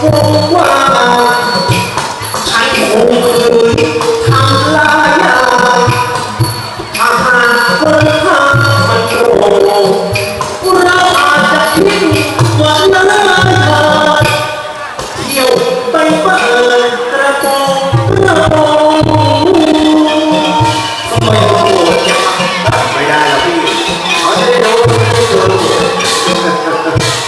ผู้ว่าใช้หูมือทำลายยาอาหารคนห้ามันโกเราอาจจะคิดวันละเที่ยวไปเปิดกระโปรงกระมโกจังไม่ได้หรอกพี่าจะดูดว่า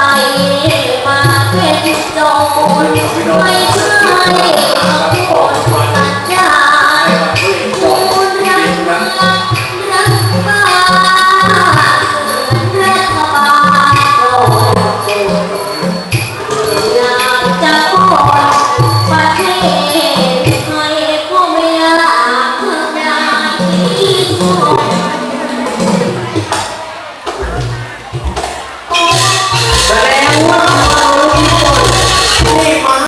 ใจมาเป็นโจรไม่ใช่